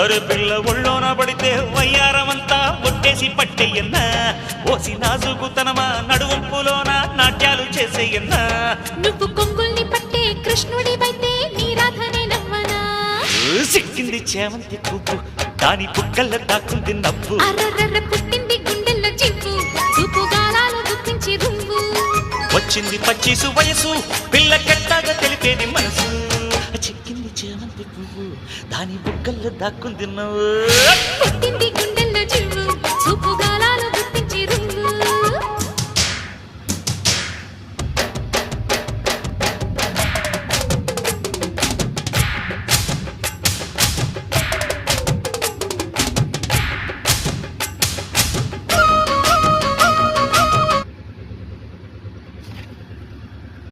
ఒరే పిల్ల ఒళ్ళోన పడితే వయ్యారమంతా ఒట్టేసి పట్టేయన్నా. ఓసి నాజుకుతనమా నడువంపులోన నాట్యాలు చేసేయన్నా. నువ్వు కొంగుల్ని పట్టే కృష్ణుడివైతే నీ రాధనే నవ్వనా? సిక్కింది చేమంతి పువ్వు దాని బుగ్గల్లో దాక్కుంది నవ్వు. అర్రర్ర పుట్టింది గుండెల్లో చూపు గాలాలు వచ్చింది పచ్చిసు వయసు పిల్ల కెట్టాగా తెలిపేది పువ్వు దాని బుగ్గల్లో దాక్కుని తిన్నావు.